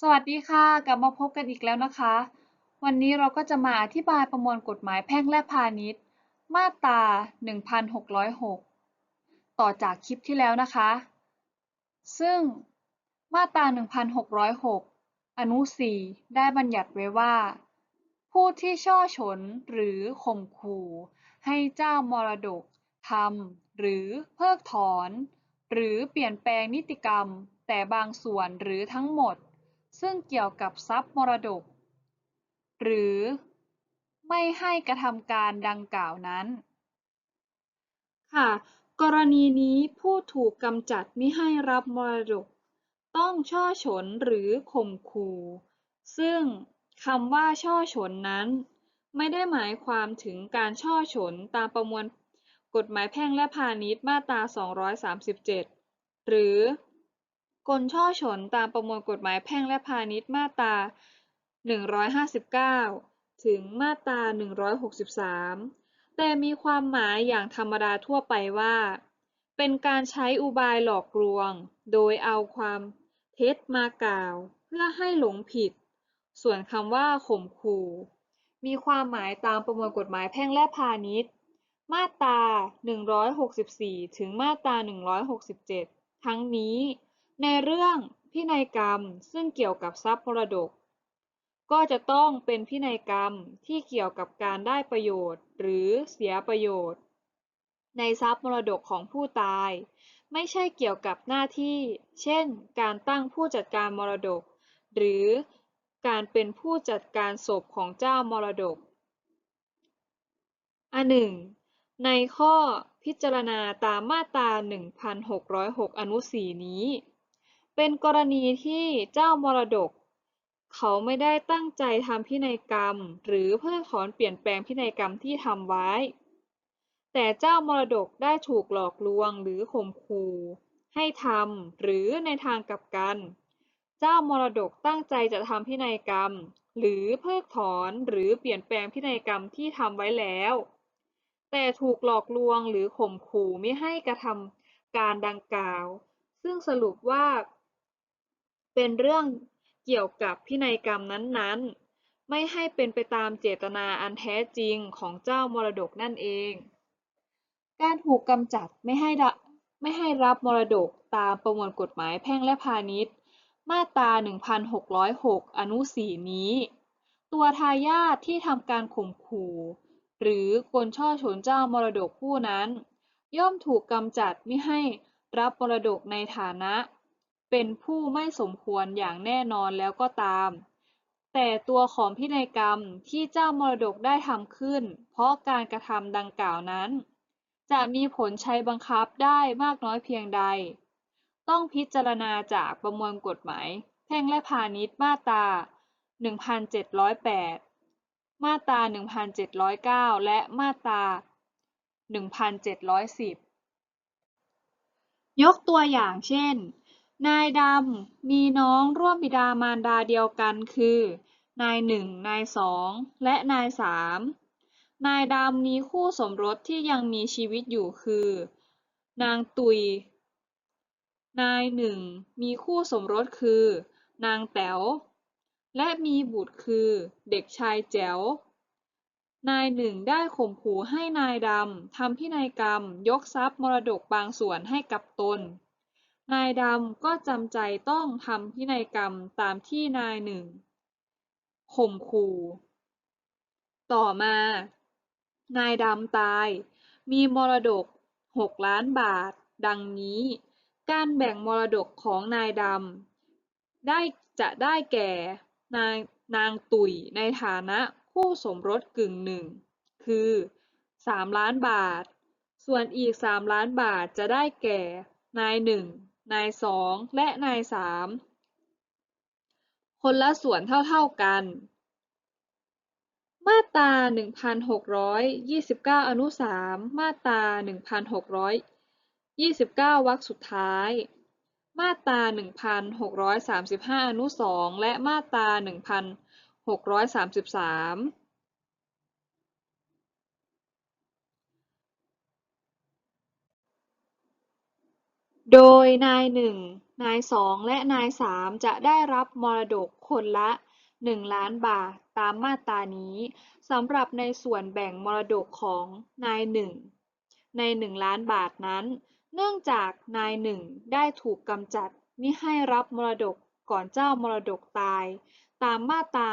สวัสดีค่ะ กลับมาพบกันอีกแล้วนะคะ วันนี้เราก็จะมาอธิบายประมวลกฎหมายแพ่งและพาณิชย์ มาตรา 1606 ต่อจากคลิปที่แล้วนะคะ ซึ่งมาตรา 1606 อนุ 4 ได้บัญญัติไว้ว่า ผู้ที่ช่อฉนหรือข่มขู่ให้เจ้ามรดกทำหรือเพิกถอน หรือเปลี่ยนแปลงนิติกรรม แต่บางส่วนหรือทั้งหมด ซึ่งเกี่ยวกับทรัพย์มรดก หรือไม่ให้กระทำการดังกล่าวนั้น ค่ะ กรณีนี้ผู้ถูกกำจัดมิให้รับมรดก ต้องช่อฉนหรือข่มขู่ซึ่งคำว่าช่อฉนนั้น ไม่ได้หมายความถึงการช่อฉนตามประมวลกฎหมายแพ่งและพาณิชย์มาตรา 237 หรือ กลช่อฉนตามประมวลกฎหมายแพ่งและพาณิชย์มาตรา 159 ถึงมาตรา 163 แต่มีความหมายอย่างธรรมดาทั่วไปว่า เป็นการใช้อุบายหลอกลวง โดยเอาความเท็จมากล่าว เพื่อให้หลงผิด ส่วนคำว่าข่มขู่มีความหมายตามประมวลกฎหมายแพ่งและพาณิชย์ มาตรา 164 ถึงมาตรา 167 ทั้งนี้ ในเรื่องพินัยกรรมซึ่งเกี่ยวกับทรัพย์มรดก ก็จะต้องเป็นพินัยกรรมที่เกี่ยวกับการได้ประโยชน์ หรือเสียประโยชน์ ในทรัพย์มรดกของผู้ตาย ไม่ใช่เกี่ยวกับหน้าที่ เช่น การตั้งผู้จัดการมรดก หรือการเป็นผู้จัดการศพของเจ้ามรดก อันหนึ่งในข้อพิจารณาตามมาตรา 1606 อนุ 4 นี้ เป็นกรณีที่เจ้ามรดก เขาไม่ได้ตั้งใจทำพินัยกรรม หรือเพิกถอนเปลี่ยนแปลงพินัยกรรมที่ทำไว้ แต่เจ้ามรดกได้ถูกหลอกลวงหรือข่มขู่ให้ทำหรือในทางกลับกัน เจ้ามรดกตั้งใจจะทำพินัยกรรม หรือเพิกถอนหรือเปลี่ยนแปลงพินัยกรรมที่ทำไว้แล้ว แต่ถูกหลอกลวงหรือข่มขู่ไม่ให้กระทำการดังกล่าว ซึ่งสรุปว่า เป็นเรื่องเกี่ยวกับพินัยกรรมนั้นๆ ไม่ให้เป็นไปตามเจตนาอันแท้จริงของเจ้ามรดกนั่นเอง การถูกกำจัดไม่ให้ระไม่ให้รับมรดกตามประมวลกฎหมายแพ่งและพาณิชย์ มาตรา 1606 อนุ 4 นี้ ตัวทายาทที่ทำการข่มขู่ หรือกลช่อฉนเจ้ามรดกผู้นั้น ย่อมถูกกำจัดไม่ให้รับมรดกในฐานะ เป็นผู้ไม่สมควรอย่างแน่นอนแล้วก็ตาม แต่ตัวของพินัยกรรมที่เจ้ามรดกได้ทำขึ้น เพราะการกระทำดังกล่าวนั้น จะมีผลใช้บังคับได้มากน้อยเพียงใด ต้องพิจารณาจากประมวลกฎหมาย แพ่งและพาณิชย์มาตรา 1708 มาตรา 1709 และมาตรา 1710 ยกตัวอย่างเช่น นายดำมีน้องร่วมบิดามารดาเดียวกันคือ นายหนึ่ง นายสอง และนายสาม นายดำมีคู่สมรสที่ยังมีชีวิตอยู่คือ นางตุย นายหนึ่งมีคู่สมรสคือ นางแต๋ว และมีบุตรคือ เด็กชายแจ๋ว นายหนึ่งได้ข่มขู่ให้นายดำทำพินัยกรรมยกทรัพย์มรดกบางส่วนให้กับตน นายดำก็จำใจต้องทำพินัยกรรมตามที่นายหนึ่งข่มขู่ ต่อมา นายดำตาย มีมรดก 6 ล้านบาท ดังนี้ การแบ่งมรดกของนายดำได้จะได้แก่นางนางตุ๋ยในฐานะคู่สมรสกึ่งหนึ่ง คือ 3 ล้านบาท ส่วนอีก 3 ล้านบาทจะได้แก่นายหนึ่ง นายสองและนายสามคนละส่วนเท่าๆกัน มาตรา 1629 อนุ 3 มาตรา 1629 วรรคสุดท้าย มาตรา 1635 อนุ 2 และมาตรา 1633 โดยนายหนึ่งนายสองและนายสามจะได้รับมรดกคนละ 1 ล้านบาทตามมาตรานี้สำหรับในส่วนแบ่งมรดกของนายหนึ่งใน 1 ล้านบาทนั้น เนื่องจากนายหนึ่งได้ถูกกำจัดมิให้รับมรดกก่อนเจ้ามรดกตาย ตามมาตรา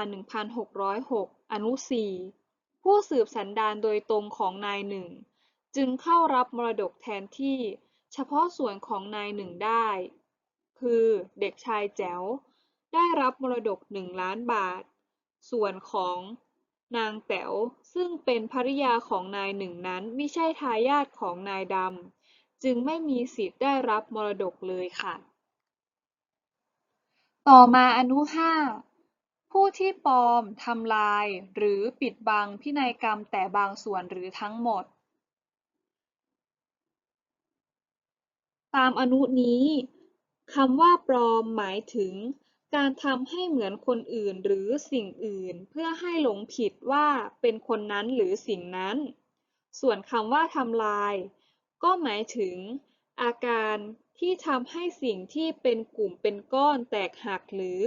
1606 อนุ 4 ผู้สืบสันดานโดยตรงของนายหนึ่งจึงเข้ารับมรดกแทนที่ เฉพาะส่วนของนายหนึ่งได้ คือเด็กชายแจ๋วได้รับมรดก1ล้านบาท ส่วนของนางแต๋วซึ่งเป็นภริยาของนายหนึ่งนั้นไม่ใช่ทายาทของนายดำ จึงไม่มีสิทธิ์ได้รับมรดกเลยค่ะ ต่อมาอนุ 5 ผู้ที่ปลอมทำลาย หรือปิดบังพินัยกรรมแต่บางส่วนหรือทั้งหมด ตามอนุนี้คำว่าปลอมหมายถึง การทำให้เหมือนคนอื่นหรือสิ่งอื่น เพื่อให้หลงผิดว่าเป็นคนนั้นหรือสิ่งนั้น ส่วนคำว่าทำลาย ก็หมายถึง อาการที่ทำให้สิ่งที่เป็นกลุ่มเป็นก้อนแตกหักหรือ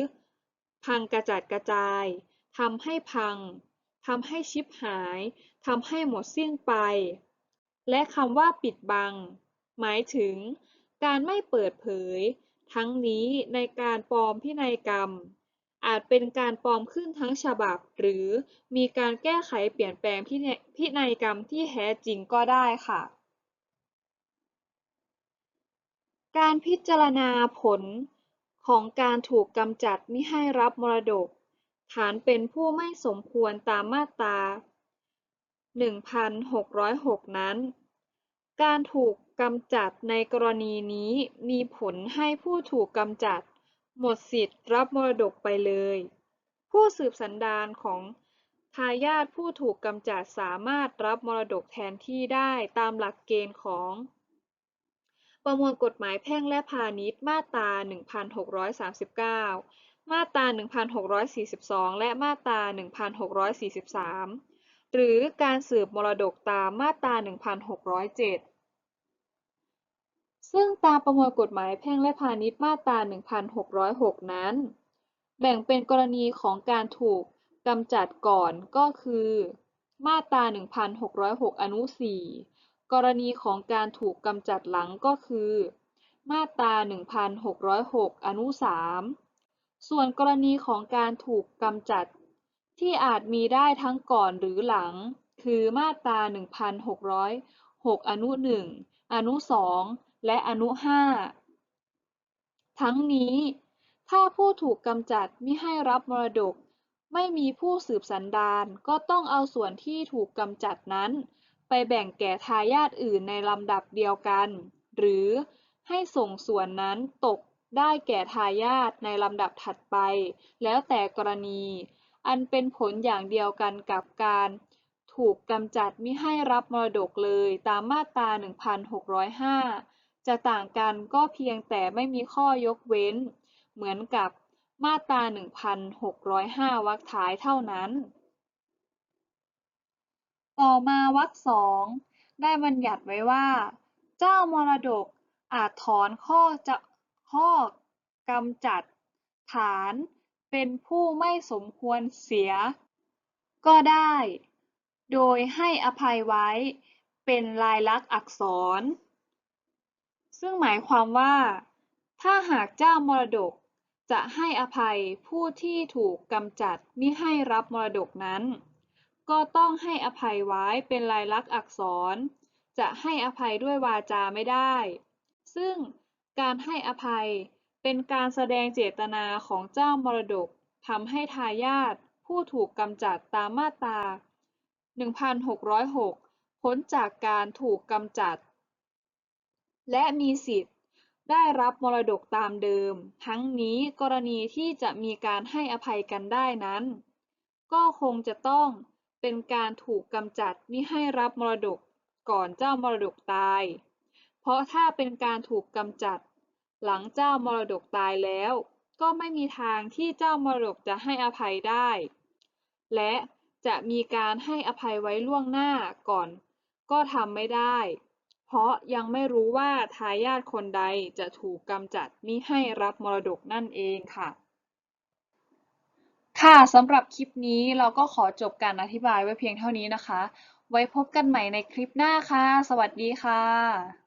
พังกระจัดกระจายทำให้พังทำให้ชิบหายทำให้หมดสิ้นไป และคำว่าปิดบัง หมายถึง การไม่เปิดเผย ทั้งนี้ในการปลอมพินัยกรรม อาจเป็นการปลอมขึ้นทั้งฉบับ หรือมีการแก้ไขเปลี่ยนแปลงพินัยกรรมที่แท้จริงก็ได้ค่ะ การพิจารณาผลของการถูกกำจัดมิให้รับมรดก ฐานเป็นผู้ไม่สมควรตามมาตรา 1606 นั้น การถูก กำจัดในกรณีนี้มีผลให้ผู้ถูกกำจัด หมดสิทธิ์รับมรดกไปเลย ผู้สืบสันดานของทายาทผู้ถูกกำจัดสามารถรับมรดกแทนที่ได้ตามหลักเกณฑ์ของ ประมวลกฎหมายแพ่งและพาณิชย์มาตรา 1639 มาตรา 1642 และมาตรา 1643 หรือการสืบมรดกตามมาตรา 1607 ซึ่งตามประมวลกฎหมายแพ่งและพาณิชย์มาตรา 1606 นั้น แบ่งเป็นกรณีของการถูกกำจัดก่อนก็คือ มาตรา 1606 อนุ 4 กรณีของการถูกกำจัดหลังก็คือ มาตรา 1606 อนุ 3 ส่วนกรณีของการถูกกำจัด ที่อาจมีได้ทั้งก่อนหรือหลัง คือมาตรา 1606 อนุ 1 อนุ 2 และอนุ 5 ทั้งนี้ ถ้าผู้ถูกกำจัดมิให้รับมรดก ไม่มีผู้สืบสันดานก็ต้องเอาส่วนที่ถูกกำจัดนั้น ไปแบ่งแก่ทายาทอื่นในลำดับเดียวกัน หรือให้ส่งส่วนนั้นตกได้แก่ทายาทในลำดับถัดไป แล้วแต่กรณี อันเป็นผลอย่างเดียวกันกับการถูกกำจัดมิให้รับมรดกเลยตามมาตรา 1605 จะต่างกันก็เพียงแต่ไม่มีข้อยกเว้น เหมือนกับมาตรา 1605 วรรคท้ายเท่านั้น ต่อมาวรรคสองได้บัญญัติไว้ว่า เจ้ามรดกอาจถอนข้อจะข้อกำจัดฐานเป็นผู้ไม่สมควรเสีย ก็ได้ โดยให้อภัยไว้เป็นลายลักษณ์อักษร ซึ่งหมายความว่า ถ้าหากเจ้ามรดกจะให้อภัยผู้ที่ถูกกำจัดมิให้รับมรดกนั้น ก็ต้องให้อภัยไว้เป็นลายลักษณ์อักษร จะให้อภัยด้วยวาจาไม่ได้ ซึ่งการให้อภัยเป็นการแสดงเจตนาของเจ้ามรดกทำให้ทายาทผู้ถูกกำจัดตามมาตรา 1606 พ้นจากการถูกกำจัด และมีสิทธิ์ได้รับมรดกตามเดิม ทั้งนี้กรณีที่จะมีการให้อภัยกันได้นั้น ก็คงจะต้องเป็นการถูกกำจัดมิให้รับมรดกก่อนเจ้ามรดกตาย เพราะถ้าเป็นการถูกกำจัด หลังเจ้ามรดกตายแล้ว ก็ไม่มีทางที่เจ้ามรดกจะให้อภัยได้ และจะมีการให้อภัยไว้ล่วงหน้าก่อน ก็ทำไม่ได้ ราะยังไม่รู้ว่าทายาทคนใดจะถูกกำจัดมิให้รับมรดกนั่นเองค่ะ ค่ะสำหรับคลิปนี้เราก็ขอจบการอธิบายไว้เพียงเท่านี้นะคะ ไว้พบกันใหม่ในคลิปหน้าค่ะ สวัสดีค่ะ